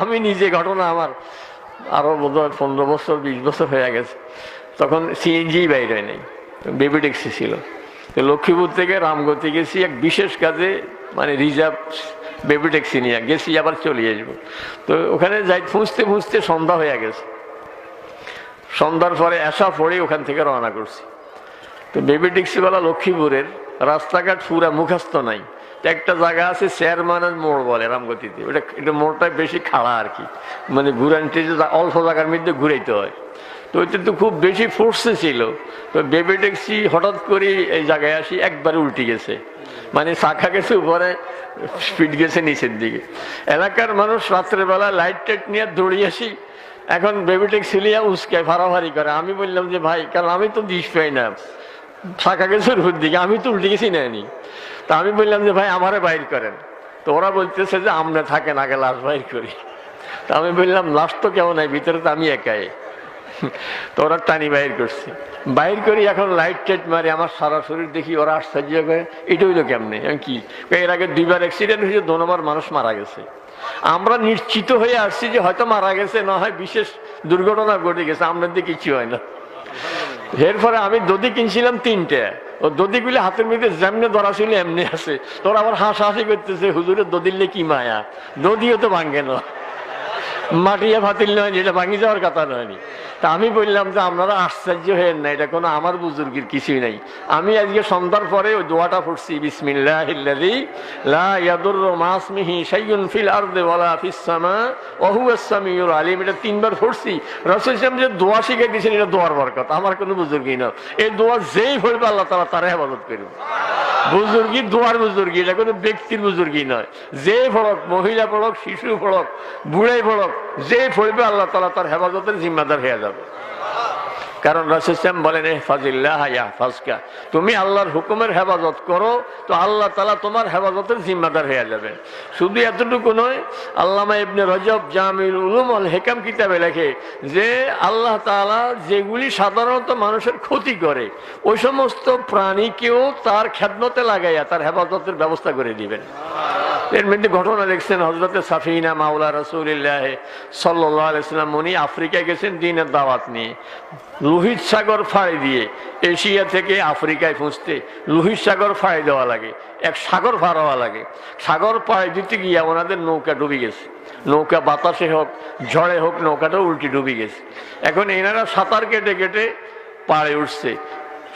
আমি নিজে, ঘটনা আমার আরও বোধ হয় পনেরো বছর, বিশ বছর হয়ে গেছে। তখন সিএনজি বাইর নাই, বেবি ট্যাক্সি ছিল। তো লক্ষ্মীপুর থেকে রামগতি গেছি, এক বিশেষ কাজে মানে রিজার্ভ বেবি ট্যাক্সি নিয়ে গেছি, আবার চলে আসব। তো ওখানে যাই খুঁজতে খুঁজতে সন্ধ্যা হয়ে গেছে। সন্ধ্যার পরে আসা পরে ওখান থেকে রওনা করছি। তো বেবি ট্যাক্সিওয়ালা লক্ষ্মীপুরের রাস্তাঘাট পুরা মুখস্থ নাই। একটা জায়গা আছে চেয়ারম্যানের মোড় বলে রামগতিতে। ওটা এটা মোড়টা বেশি খাড়া আর কি। মানে ঘুরানতে যে অল্প জায়গার মধ্যে ঘুরাইতে হয়। তো ওইটা তো খুব বেশি ফোর্সে ছিল। তো বেবি ট্যাক্সি হঠাৎ করে এই জায়গায় আসি একবারে উল্টে গেছে। মানে শাখা গেছে উপরে স্পিড গেছে নিচের দিকে। এলাকার মানুষ রাত্রেবেলা লাইট টাইট নিয়ে দৌড়িয়ে আসি। এখন বেবি ট্যাক্সি নিয়ে উস্কায় ফাড়াফাড়ি করে। আমি বললাম যে, ভাই, কারণ আমি তো দিস পাই না। ফাঁকা গেছে উপর দিকে, আমি তো উল্টে গেছি নেয়নি। তা আমি বললাম যে, ভাই, আমারে বাইর করেন। তো ওরা বলতেছে যে, আমরা থাকেন আগে লাশ বাইর করি। তা আমি বললাম, লাশ তো কেমন নাই, ভিতরে তো আমি একাই। তো ওরা টানি বাইর করছে। বাইর করি, এখন লাইট টাইট মারি, আমার সারা শরীর দেখি ওরা আশ্চর্য করে এটা হইল কেমনে? কি? এর আগে দুইবার অ্যাক্সিডেন্ট হয়েছে দোনোবার মানুষ মারা গেছে। আমরা নিশ্চিত হয়ে আসছি যে, হয়তো মারা গেছে, না হয় বিশেষ দুর্ঘটনা ঘটে গেছে আপনাদের কিছু হয় না। এরপরে আমি দদি কিনছিলাম তিনটে। ও দদিগুলি হাতের মধ্যে যেমনি ধরা ছিল, এমনি আছে। তোর আবার হাসাহাসি করতেছে, হুজুরের দদিলে কি মায়া। দদিও তো ভাঙ্গে না। মাটিয়া ফাতিল নয় এটা ভাঙি যাওয়ার কথা নয়নি তা আমি বললাম যে আপনারা আশ্চর্য হয়েন না, এটা কোনো আমার বুজুর্গের কিছুই নাই। আমি আজকে সন্ধ্যার পরে ওই দোয়াটা হুয়াস সামিউল আলিম। এটা তিনবার ফুটছি রাসূল সাল্লাল্লাহু যে দোয়া শিখে দিয়েছেন এটা দোয়ার বরকত। আমার কোনো বুজুর্গই না এই দোয়া যেই পড়বে আল্লাহ তার হেফাজত করবে বুজুর্গি, দোয়ার বুজুর্গি, এটা কোনো ব্যক্তির বুজুর্গি নয়। যে ফলক, মহিলা ফলক, শিশু ফলক, বুড়াই ফলক, যে ফলবে আল্লাহ তালা তার হেফাজতের জিম্মাদার হয়ে যাবে। কারণ রসিসাম বলেন ফাজকা, তুমি আল্লাহর হুকুমের হেফাজত করো, তো আল্লাহ তালা তোমার হেফাজতের জিম্মাদার হয়ে যাবে। শুধু এতটুকু নয়, আল্লামা ইবনে রজব জামিল উলুম আল হেকাম কিতাবে লেখে যে আল্লাহ তালা যেগুলি সাধারণত মানুষের ক্ষতি করে, ওই সমস্ত প্রাণীকেও তার খেদমতে লাগাইয়া তার হেফাজতের ব্যবস্থা করে দিবেন। এর ঘটনা দেখছেন হজরতে সাফিনা মাওলা রসুলিল্লাহ সাল্লাম উনি আফ্রিকায় গেছেন দিনের দাওয়াত নিয়ে। লোহিত সাগর ফাড়ি দিয়ে এশিয়া থেকে আফ্রিকায় পৌঁছতে লোহিত সাগর ফাড়ি দেওয়া লাগে, এক সাগর পার হওয়া লাগে। সাগর পাড়ি দিতে গিয়ে ওনাদের নৌকা ডুবে গেছে। নৌকা বাতাসে হোক, ঝড়ে হোক, নৌকাটা উল্টি ডুবে গেছে। এখন এনারা সাঁতার কেটে কেটে পাড়ে উঠছে।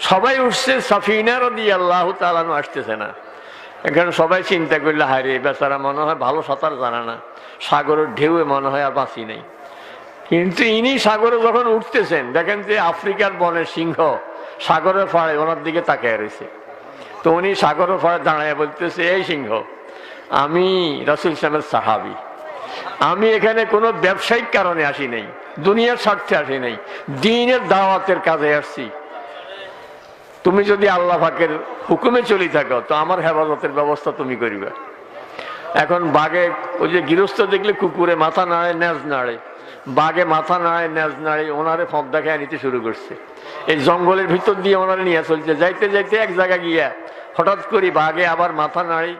সবাই উঠছে সাফিনারও দিয়ে আল্লাহ তালানো আসতেছে না। এখানে সবাই চিন্তা করলে হায় রে বেচারা মনে হয় ভালো সাঁতার জানা না। সাগরের ঢেউয়ে মনে হয় আর বাঁচি নেই। কিন্তু ইনি সাগরে যখন উঠতেছেন, দেখেন যে আফ্রিকার বনের সিংহ সাগরের ফাড়ে ওনার দিকে তাকিয়ে রয়েছে। তো উনি সাগরের ফাড়ে দাঁড়ায় বলতেছে, এই সিংহ, আমি রসুল ইসলামের সাহাবি। আমি এখানে কোনো ব্যবসায়িক কারণে আসি নাই, দুনিয়ার স্বার্থে আসি নাই, দিনের দাওয়াতের কাজে আসছি। তুমি যদি আল্লাহ পাকের হুকুমে চলি থাকো, তো আমার হেফাজতের ব্যবস্থা তুমি করিবে। এখন বাঘে, ওই যে গৃহস্থ দেখলে কুকুরে মাথা নাড়ে নেজ নাড়ে। বাঘে মাথা নাড়ে নেজ নাড়ে, ওনারে ফঁক দেখায় নিতে শুরু করছে। এই জঙ্গলের ভিতর দিয়ে ওনারে নিয়ে চলছে। যাইতে যাইতে এক জায়গা গিয়া হঠাৎ করে বাঘে আবার মাথা নাড়ি,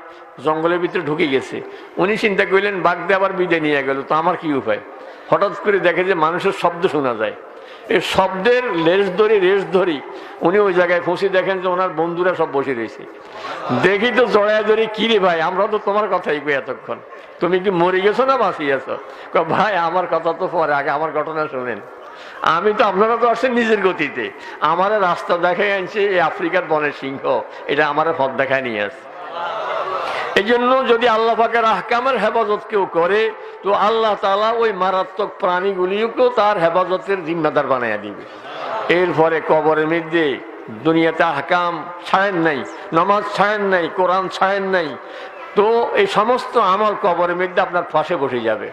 জঙ্গলের ভিতরে ঢুকে গেছে। উনি চিন্তা করলেন, বাঘ দিয়ে আবার বিদে নিয়ে গেল, তো আমার কি উপায়? হঠাৎ করে দেখে যে মানুষের শব্দ শোনা যায়। এই শব্দের লেজ ধরি রেস ধরি, উনি ওই জায়গায় পৌঁছে দেখেন যে ওনার বন্ধুরা সব বসে রয়েছে। দেখি তো জড়ায় ধরি, কি রে ভাই, আমরা তো তোমার কথাই কই এতক্ষণ। তুমি কি মরে গেছো না বাঁচিয়ে আছো ভাই, আমার কথা তো পরে, আগে আমার ঘটনা শোনেন। আমি তো, আপনারা তো আসছেন নিজের গতিতে। আমার রাস্তা দেখাই আনছে এই আফ্রিকার বনের সিংহ। এটা আমার পথ দেখায় নিয়ে আসছে। এই জন্য যদি আল্লাহ পাকের আহকামের হেফাজত কেউ করে তো আল্লাহ তালা ওই মারাত্মক প্রাণীগুলিকেও তার হেফাজতের জিম্মাদার বানাইয়া দিবে। এরপরে কবরের মধ্যে দুনিয়াতে আহকাম ছাড়েন নাই, নমাজ ছাড়েন নাই, কোরআন ছাড়েন নাই। তো এই সমস্ত আমল কবরের মধ্যে আপনার পাশে বসে যাবে।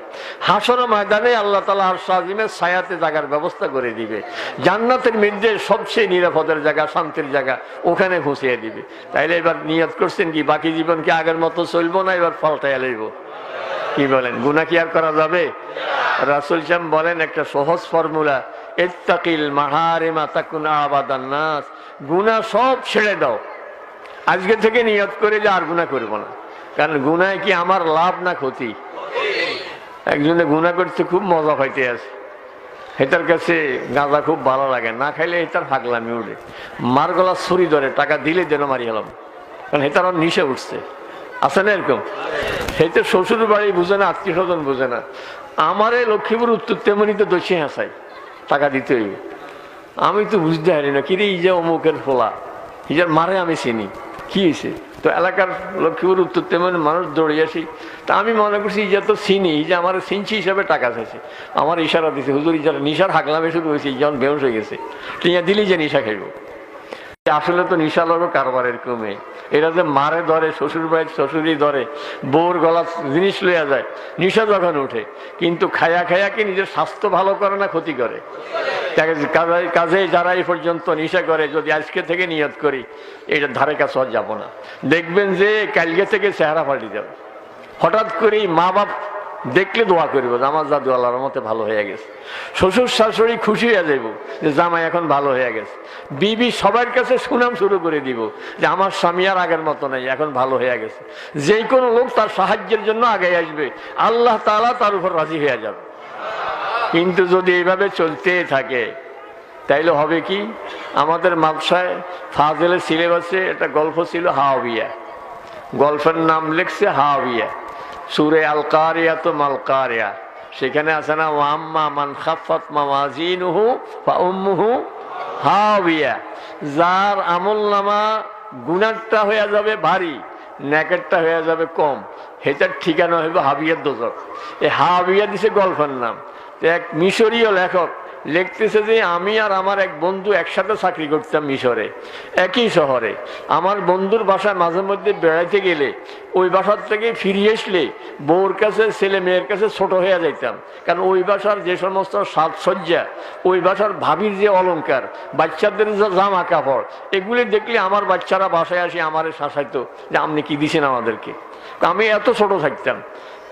হাসর ময়দানে আল্লাহ তালা আর সাজিমের ছায়াতে জায়গার ব্যবস্থা করে দিবে। জান্নাতের মধ্যে সবচেয়ে নিরাপদের জায়গা, শান্তির জায়গা ওখানে ঘুষিয়ে দিবে। তাইলে এবার নিয়ত করছেন কি, বাকি জীবন কি আগের মতো চলবো না, এবার পাল্টাইয়া লইব? বলেন? গুনা কি আর করা যাবে? রাসুল শ্যাম বলেন একটা সহজ ফর্মুলা এত্তাকিল মাহারিমা তাকুন আবাদান নাস। গুনা সব ছেড়ে দাও। আজকে থেকে নিয়ত করে যে আর গুণা করব না। কারণ গুনায় কি আমার লাভ না ক্ষতি? একজনে গুণা করতে খুব মজা পাইতে আছে। হেতার কাছে গাঁজা খুব ভালো লাগে। না খাইলে হেতার ফাগলামি উঠে। মার গলা ছুরি ধরে, টাকা দিলে যেন মারি হলাম। কারণ হেতার নিশে উঠছে। আছে না এরকম? হেতে শ্বশুর বাড়ি বুঝে না, আত্মীয় স্বজন বুঝে না। আমারে লক্ষ্মীপুর উত্তর তেমনি তো দোষী হাসাই টাকা দিতে হইব। আমি তো বুঝতে পারি না, কিরে এই যে অমুকের ফোলা ইজার মারে আমি চিনি, কি হয়েছে তো এলাকার লক্ষ্মীপুর উত্তর তেমন মানুষ দৌড়ে আসি। তা আমি মনে করছি ইজা তো চিনি যে আমার চিনছি হিসাবে টাকা চাইছে। আমার ইশারা দিছে, হুজুর ইজার নিশার হাগলামে শুরু হয়েছে যখন বেউস হয়ে গেছে। টিয়া দিলি যে নিশা খাইব। আসলে তো নিশা লোক কারবার এরকমই এরা যে মারে ধরে, শ্বশুর বাড়ির শ্বশুরই ধরে বউর গলা জিনিস লইয়া যায়, নিশা যখন উঠে কিন্তু খায়া খায়া কি নিজের স্বাস্থ্য ভালো করে না ক্ষতি করে? কাজে- যারা এই পর্যন্ত নিশা করে, যদি আজকে থেকে নিয়ত করি এটা ধারে কাছে যাব না। দেখবেন যে কালকে থেকে চেহারা পাল্টে যাবে। হঠাৎ করেই মা বাপ দেখলে দোয়া করব আমার জাদু আল্লাহর মতে ভালো হয়ে গেছে। শ্বশুর শাশুড়ি খুশি হয়ে যাইব যে, জামাই এখন ভালো হয়ে গেছে। বিবি সবার কাছে সুনাম শুরু করে দিব যে, আমার স্বামী আর আগের মতো নেই, এখন ভালো হয়ে গেছে। যে কোনো লোক তার সাহায্যের জন্য আগে আসবে, আল্লাহ তাআলা তার উপর রাজি হয়ে যাবে। কিন্তু যদি এইভাবে চলতে থাকে, তাইলে হবে কি? আমাদের মাপসায় ফাজেলের সিলেবাসে একটা গল্প ছিল, হাওয়াবিয়া। গল্পের নাম লিখছে হাওয়াবিয়া। সুরে আল কারিয়া তো মাল কারিয়া সেখানে আছে না ওয়াম্মা মান খাফাত মামাজিনুহু ফা উম্মুহু হাওয়াবিয়া যার আমল নামা গুণারটা হয়ে যাবে ভারী ন্যাকেরটা হয়ে যাবে কম। হেটার ঠিকানা হইব হাবিয়ার দোজক। এই হাবিয়া দিছে গল্পের নাম। এক মিশরীয় লেখক লিখতেছে যে আমি আর আমার এক বন্ধু একসাথে চাকরি করতাম মিশরে, একই শহরে। আমার বন্ধুর বাসায় মাঝে মধ্যে বেড়াইতে গেলে ওই বাসার থেকে ফিরিয়ে আসলে বউর কাছে, ছেলে মেয়ের কাছে ছোট হয়ে যাইতাম। কারণ ওই বাসার যে সমস্ত সাজসজ্জা, ওই বাসার ভাবির যে অলংকার, বাচ্চাদের যে জামা কাপড়, এগুলি দেখলে আমার বাচ্চারা বাসায় আসে আমারে শাসাইতো যে আপনি কি দিছেন আমাদেরকে। আমি এত ছোট থাকতাম।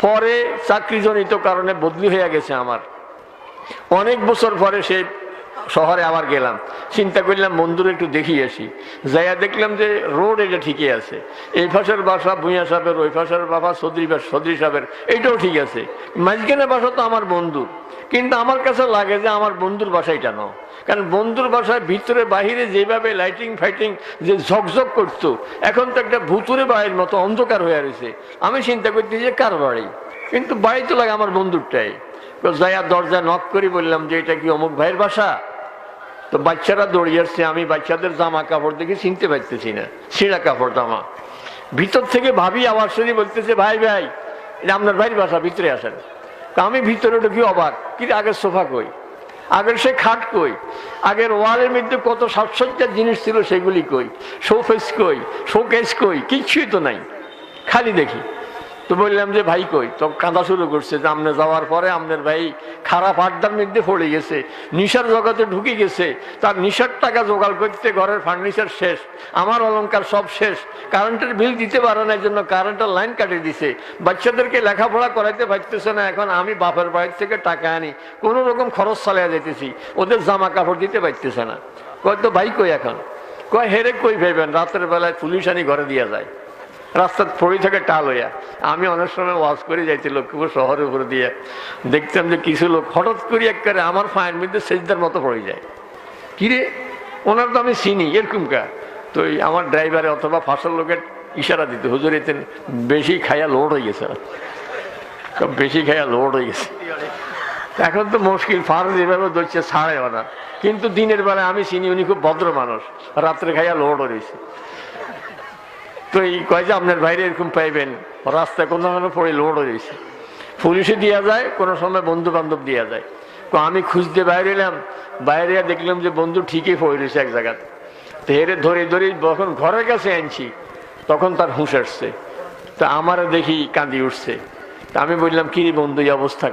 পরে চাকরিজনিত কারণে বদলি হয়ে গেছে আমার। অনেক বছর পরে সে শহরে আবার গেলাম। চিন্তা করলাম, বন্ধুর একটু দেখিয়ে আসি। যাইয়া দেখলাম যে রোড এটা ঠিকই আছে। এই ভাষার বাসা ভূঁইয়া সাহেবের, ওই ভাষার বাবা সদরি সদরি সাহেবের এইটাও ঠিক আছে। মাঝখানে বাসা তো আমার বন্ধুর। কিন্তু আমার কাছে লাগে যে আমার বন্ধুর বাসা এটা নয়। কারণ বন্ধুর বাসায় ভিতরে বাহিরে যেভাবে লাইটিং ফাইটিং যে ঝকঝক করতো, এখন তো একটা ভুতুরে বাড়ির মতো অন্ধকার হয়ে রয়েছে। আমি চিন্তা করতে যে কার বাড়ি? কিন্তু বাড়ি তো লাগে আমার বন্ধুরটাই। তো যাইয়া দরজা নক করি বললাম যে, এটা কি অমুক ভাইয়ের বাসা? তো বাচ্চারা দৌড়িয়ে আসছে আমি বাচ্চাদের জামা কাপড় দেখে চিনতে পারতেছি না ছিঁড়া কাপড়, জামা। ভিতর থেকে ভাবি আবার শুনি বলতেছে, ভাই ভাই, এটা আপনার ভাইয়ের বাসা, ভিতরে আসেন। তো আমি ভিতরে ঢুকি অবাক, কি আগের সোফা কই? আগের সে খাট কই? আগের ওয়ালের মধ্যে কত সাজসজ্জার জিনিস ছিল, সেগুলি কই? শোফেস কই? শোকেস কই? কিচ্ছুই তো নাই। খালি দেখি। তো বললাম যে, ভাই কই? তো কাঁদা শুরু করছে যে, আমনে যাওয়ার পরে আপনার ভাই খারাপ আড্ডার মধ্যে পড়ে গেছে, নিশার জগতে ঢুকে গেছে, তার নিশার টাকা জোগাড় করতে ঘরের ফার্নিচার শেষ, আমার অলংকার সব শেষ, কারেন্টের বিল দিতে পারে না জন্য কারেন্টের লাইন কাটিয়ে দিছে, বাচ্চাদেরকে লেখাপড়া করাইতে পারতেছে না, এখন আমি বাপের বাড়ির থেকে টাকা আনি, কোনো রকম খরচ চালিয়ে যেতেছি ওদের জামা কাপড় দিতে পারতেছে না। কয়, তো ভাই কই এখন? কয়, হেরে কই ভেবেন, রাতের বেলায় পুলিশ আনি ঘরে দিয়া যায়। রাস্তার পড়ে থাকে টাল হইয়া। আমি অনেক সময় ওয়াজ করে যাইছি লক্ষ্মীপুর শহরের উপরে দিয়ে। দেখতাম যে কিছু লোক হঠাৎ করে একবারে আমার ফায়ের মধ্যে সেজদার মতো পড়ে যায়। কিরে ওনার তো আমি চিনি, এরকম কা? তো আমার ড্রাইভারে অথবা ফাঁসল লোকের ইশারা দিতে, হুজুর এতেন বেশি খাইয়া লোড হয়ে গেছে। বেশি খাইয়া লোড হয়ে গেছে। এখন তো মুশকিল, ফার যেভাবে ধরছে ছাড়ে ওনার কিন্তু দিনের বেলায় আমি চিনি, উনি খুব ভদ্র মানুষ। রাত্রে খাইয়া লোড হয়েছে তো এই কয় যে আপনার বাইরে এরকম পাইবেন? রাস্তায় কোনো পড়ে লোড হয়েছে পুলিশে দেওয়া যায়, কোনো সময় বন্ধু বান্ধব দেওয়া যায় আমি খুঁজতে বাইরে এলাম, বাইরে দেখলাম যে বন্ধু ঠিকই পড়ে রয়েছে এক জায়গাতে তো হেরে ধরে ধরে যখন ঘরের কাছে আনছি, তখন তার হুঁশ আসছে। তা আমারও দেখি কাঁদি উঠছে। তা আমি বললাম, কি বন্ধু, এই অবস্থা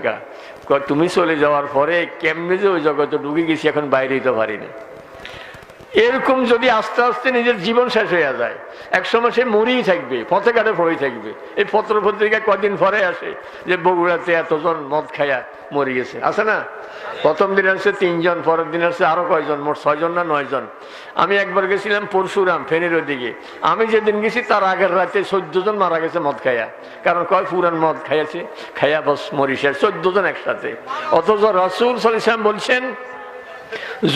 তুমি চলে যাওয়ার পরে কেমনে যে ওই জগতে ঢুকে গেছি, এখন বাইরে যেতে পারি না। এরকম যদি আস্তে আস্তে নিজের জীবন শেষ হয়ে যায় একসময় সে মরেই থাকবে, পথে ঘাটে পড়েই থাকবে। এই পত্র পত্রিকা কদিন পরে আসে যে বগুড়াতে এতজন মদ খায়া মরে গেছে। আছে না? প্রথম দিন আসছে তিনজন, পরের দিন আসছে আরও কয়জন, মোট ছয়জন না নয়জন? আমি একবার গেছিলাম পরশুরাম, ফেনীর ওদিকে আমি যেদিন গেছি তার আগের রাতে চোদ্দ জন মারা গেছে মদ খাইয়া কারণ কয়, পুরান মদ খাইয়াছে, খাইয়া বস মরিষের চোদ্দ জন একসাথে। অথচ রসুল সালিসাম বলছেন,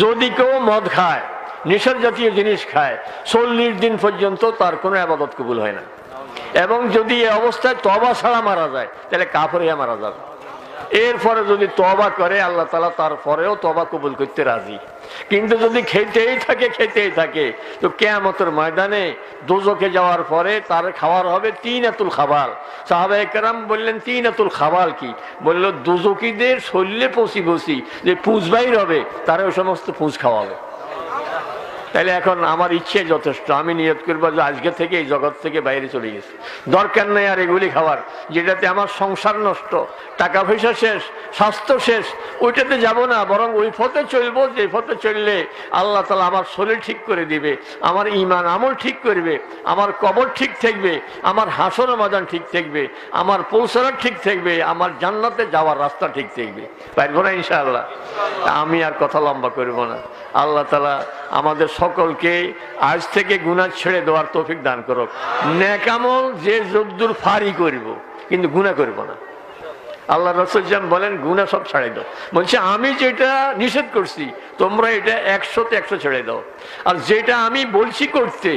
যদি কেউ মদ খায় নেশার জাতীয় জিনিস খায়, চল্লিশ দিন পর্যন্ত তার কোনো আবাদত কবুল হয় না। এবং যদি এ অবস্থায় তবা ছাড়া মারা যায়, তাহলে কাফরিয়া মারা যাবে। এরপরে যদি তবা করে, আল্লাহ তালা তারপরেও তবা কবুল করতে রাজি। কিন্তু যদি খেতেই থাকে খেতেই থাকে, তো কেয়ামতের ময়দানে দোজকে যাওয়ার পরে তার খাওয়ার হবে তিন এতুল খাবার সাহাবা একরাম বললেন তিন এতুল খাবার কি? বলল দুজকিদের শরীরে পচি বসি যে পুঁজ বাইর হবে, তারা ওই সমস্ত পুঁজ খাওয়াবে। তাহলে এখন আমার ইচ্ছে যথেষ্ট। আমি নিয়ত করব যে আজকে থেকে এই জগৎ থেকে বাইরে চলে গেছি। দরকার নেই আর এগুলি খাবার যেটাতে আমার সংসার নষ্ট টাকা পয়সা শেষ, স্বাস্থ্য শেষ, ওইটাতে যাব না, বরং ওই পথে চলবো, যে পথে চললে আল্লাহ তালা আমার শরীর ঠিক করে দিবে, আমার ইমান আমল ঠিক করবে, আমার কবর ঠিক থাকবে, আমার হাসর মাদান ঠিক থাকবে, আমার পৌঁছানোর ঠিক থাকবে, আমার জান্নাতে যাওয়ার রাস্তা ঠিক থাকবে। পারব না ইনশাআল্লাহ? আমি আর কথা লম্বা করব না। আল্লাহ তালা আমাদের সকলকে আজ থেকে গুণা ছেড়ে দেওয়ার তৌফিক দান করো ন্যাকামল যে যদ্দুর ফারি করব, কিন্তু গুণা করব না। আল্লাহ রসুলাম বলেন গুণা সব ছেড়ে দাও। বলছে, আমি যেটা নিষেধ করছি, তোমরা এটা একশোতে একশো ছেড়ে দাও। আর যেটা আমি বলছি করতে,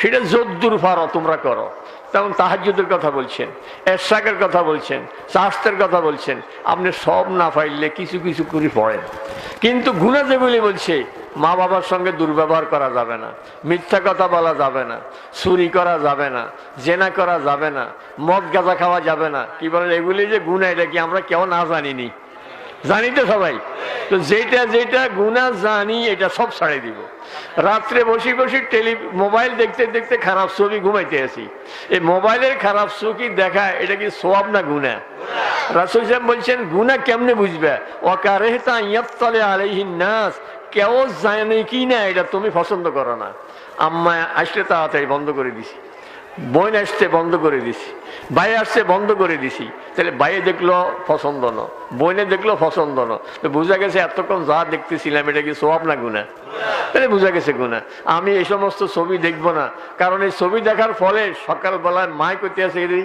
সেটা যদ্দুর ফারো তোমরা করো। তেমন তাহাজুদের কথা বলছেন, এরশাকের কথা বলছেন শাস্তের কথা বলছেন, আপনি সব না পাইলে কিছু কিছু করে পড়েন। কিন্তু গুণা যেগুলি বলছে, মা বাবার সঙ্গে দুর্ব্যবহার করা যাবে না, মিথ্যা কথা বলা যাবে না, চুরি করা যাবে না, জেনা করা যাবে না, মদ গাঁজা খাওয়া যাবে না। কি বলেন, এগুলি যে গুণা, এটা কি আমরা কেউ না জানিনি? জানি তো সবাই। তো যেটা যেটা গুণা জানি এটা সব ছাড়ে দিব। রাত্রে বসে বসে টেলি মোবাইল দেখতে দেখতে খারাপ ছবি ঘুমাইতে আসি। এই মোবাইলের খারাপ ছবি দেখা, এটা কি সোয়াব না গুণা রাসুল সাহেব বলছেন গুণা কেমনে বুঝবে? ইয়াত্তলে আলাইহিন নাস। কেউ জানে কি না, এটা তুমি পছন্দ করো না। আম্মা, আসলে তাড়াতাড়ি বন্ধ করে দিছি। বোন আসতে বন্ধ করে দিছি। ভাই আসছে, বন্ধ করে দিছি। তাহলে বাইরে দেখল পছন্দ ন, বোনে দেখল পছন্দ ন। বোঝা গেছে এতক্ষণ যা দেখতেছিলাম, এটা কি সোয়াব না গুণা? তাহলে বোঝা গেছে গুণা। আমি এই সমস্ত ছবি দেখব না। কারণ এই ছবি দেখার ফলে সকালবেলায় মায় করতে আছে এদের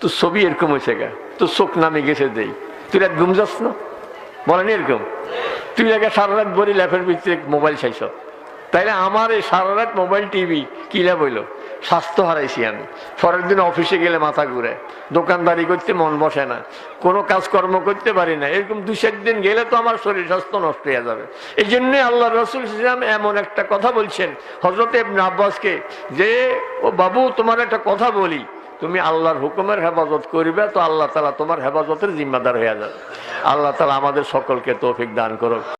তো ছবি এরকম হয়েছে গা, তোর চোখ নামে গেছে দেই। তুই রাত ঘুম যাস না? বলেন এরকম। তুই আগে সারা রাত বলি ল্যাপের ভিতরে মোবাইল চাইছ। তাইলে আমার এই সারা রাত মোবাইল টিভি কি লাভ হইল? স্বাস্থ্য হারাইছি আমি। পরের দিন অফিসে গেলে মাথা ঘুরে। দোকানদারি করতে মন বসে না। কোনো কাজকর্ম করতে পারি না। এরকম দু দিন গেলে তো আমার শরীর স্বাস্থ্য নষ্ট হয়ে যাবে। এই জন্যে আল্লাহ রসুল ইসলাম এমন একটা কথা বলছেন। হজরত ইবনে আব্বাসকে যে, ও বাবু, তোমার একটা কথা বলি। তুমি আল্লাহর হুকুমের হেফাজত করবে, তো আল্লাহ তালা তোমার হেফাজতের জিম্মাদার হয়ে যাবে। আল্লাহ তালা আমাদের সকলকে তৌফিক দান করুক।